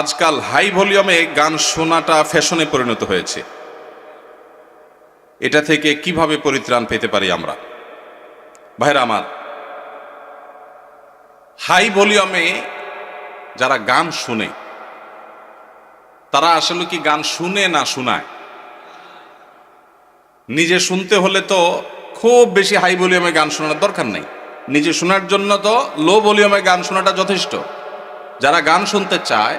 আজকাল হাই ভলিউমে গান শোনাটা ফ্যাশনে পরিণত হয়েছে। এটা থেকে কীভাবে পরিত্রাণ পেতে পারি আমরা? ভাইরা আমার, হাই ভলিউমে যারা গান শুনে, তারা আসলে কি গান শুনে না শোনায়? নিজে শুনতে হলে তো খুব বেশি হাই ভলিউমে গান শোনার দরকার নেই। নিজে শোনার জন্য তো লো ভলিউমে গান শোনাটা যথেষ্ট। যারা গান শুনতে চায়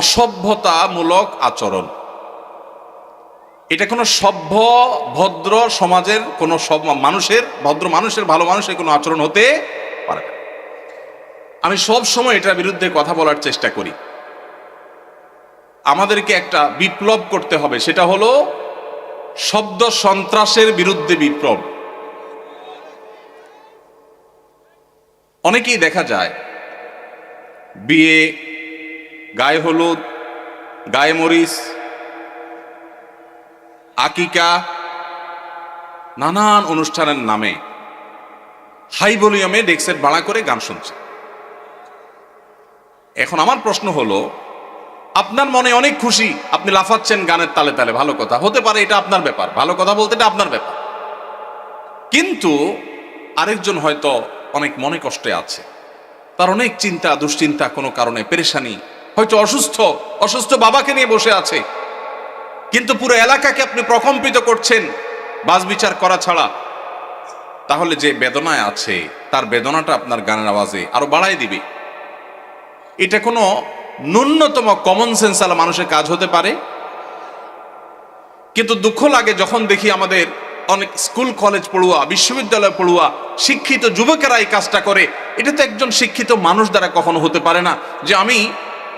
অসভ্যতামূলক আচরণ। এটা কোনো সভ্য, ভদ্র সমাজের কোনো সব মানুষের, ভদ্র মানুষের, ভালো মানুষের কোনো আচরণ হতে পারে আমি সব সময় এটার বিরুদ্ধে কথা বলার চেষ্টা করি। আমাদেরকে একটা বিপ্লব করতে হবে, সেটা হলো শব্দ সন্ত্রাসের বিরুদ্ধে বিপ্লব। অনেকেই দেখা যায়, বিয়ে গায়ে হলুদ, গায়ে মরিচ, আকিকা, নানান অনুষ্ঠানের নামে হাই ভলিউমে ডেক্সেট ভাড়া করে গান শুনছে। এখন আমার প্রশ্ন হলো, আপনার মনে অনেক খুশি, আপনি লাফাচ্ছেন গানের তালে তালে, ভালো কথা। হতে পারে এটা আপনার ব্যাপার, ভালো কথা বলতে এটা আপনার ব্যাপার। কিন্তু আরেকজন হয়তো অনেক মনে কষ্টে আছে। তার অনেক চিন্তা, দুশ্চিন্তা কোনো কারণে, পেরেশানি হয়তো অসুস্থ অসুস্থ বাবাকে নিয়ে বসে আছে। কিন্তু পুরো এলাকাকে আপনি প্রকম্পিত করছেন বাস বিচার করা ছাড়া। তাহলে যে বেদনায় আছে, তার বেদনাটা আপনার গানের আওয়াজে আরও বাড়াই দিবে। এটা কোনো ন্যূনতম কমন সেন্স আলা মানুষের কাজ হতে পারে। কিন্তু দুঃখ লাগে যখন দেখি আমাদের অনেক স্কুল, কলেজ পড়ুয়া, বিশ্ববিদ্যালয় পড়ুয়া, শিক্ষিত যুবকেরা এই কাজটা করে। এটা তো একজন শিক্ষিত মানুষ দ্বারা কখনো হতে পারে না যে আমি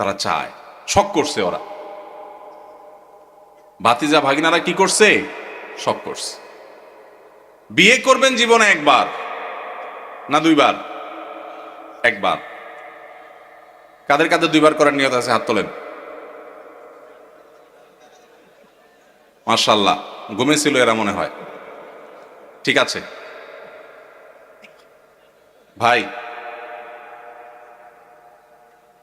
তারা চায়। শখ করছে ওরা। ভাতিজা ভাগিনারা কি করছে? শখ করছে। বিয়ে করবেন জীবনে একবার না দুইবার? একবার। কাদের কাদের দুইবার করার নিয়ত আছে? হাত তোলেন। মার্শাল্লাহ ঘুমেছিল এরা মনে হয়। ঠিক আছে। ভাই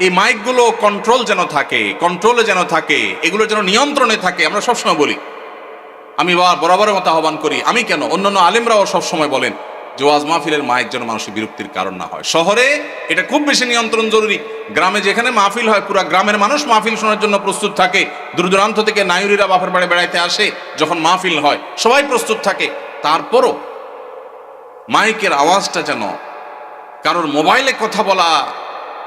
এই মাইকগুলো কন্ট্রোল যেন থাকে কন্ট্রোলে যেন থাকে, এগুলো যেন নিয়ন্ত্রণে থাকে, আমরা সবসময় বলি। আমি বরাবরের মতো আহ্বান করি, আমি কেন? অন্যান্য আলেমরাও সবসময় বলেন যে ওয়াজ মাহফিলের মাইক যেন মানুষের বিরক্তির কারণ না হয়। শহরে এটা খুব বেশি নিয়ন্ত্রণ জরুরি। গ্রামে যেখানে মাহফিল হয়, পুরো গ্রামের মানুষ মাহফিল শোনার জন্য প্রস্তুত থাকে। দূর দূরান্ত থেকে নায়ুরিরা বাপের বাড়ি বেড়াইতে আসে, যখন মাহফিল হয়, সবাই প্রস্তুত থাকে। তারপরও মাইকের আওয়াজটা যেন কারোর মোবাইলে কথা বলা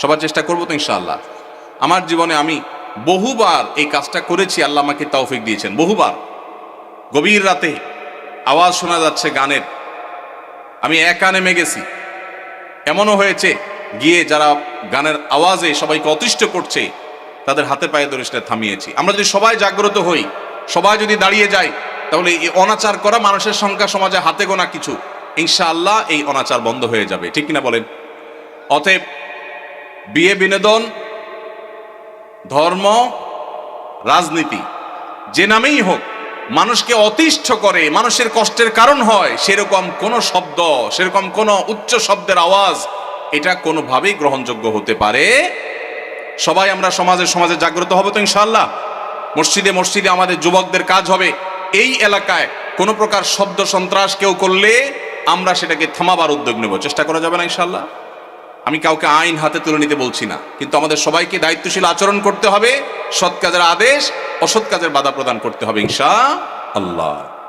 সবার চেষ্টা করব তো ইনশাআল্লাহ। আমার জীবনে আমি বহুবার এই কাজটা করেছি, আল্লাহ আমাকে তৌফিক দিয়েছেন, বহুবার। গভীর রাতে আওয়াজ শোনা যাচ্ছে গানের। আমি একা নেমে গেছি এমনও হয়েছে, গিয়ে যারা গানের আওয়াজে সবাইকে অতিষ্ঠ করছে, তাদের হাতে পায়ে ধরে সেটা থামিয়েছি। আমরা যদি সবাই জাগ্রত হই, সবাই যদি দাঁড়িয়ে যাই তাহলে এই অনাচার করা মানুষের সংখ্যা সমাজে হাতে গোনা কিছু। ইনশাআল্লাহ এই অনাচার বন্ধ হয়ে যাবে, ঠিক কিনা বলেন? অতএব বিয়ে বিনোদন, ধর্ম, রাজনীতি, যে নামেই হোক, মানুষকে অতিষ্ঠ করে, মানুষের কষ্টের কারণ হয়, সেরকম কোনো শব্দ, সেরকম কোনো উচ্চ শব্দের আওয়াজ, এটা কোনোভাবেই গ্রহণযোগ্য হতে পারে। সবাই আমরা সমাজে সমাজে জাগ্রত হব তো ইনশাল্লাহ মসজিদে মসজিদে আমাদের যুবকদের কাজ হবে। এই এলাকায় কোনো প্রকার শব্দ, সন্ত্রাস কেউ করলে আমরা সেটাকে থামাবার উদ্যোগ নেব। চেষ্টা করা যাবে না ইনশাল্লাহ আমি কাউকে আইন হাতে তুলে নিতে বলছি না। কিন্তু আমাদের সবাইকে দায়িত্বশীল আচরণ করতে হবে, সৎ কাজের আদেশ, অসৎ কাজের বাধা প্রদান করতে হবে, ইনশা আল্লাহ।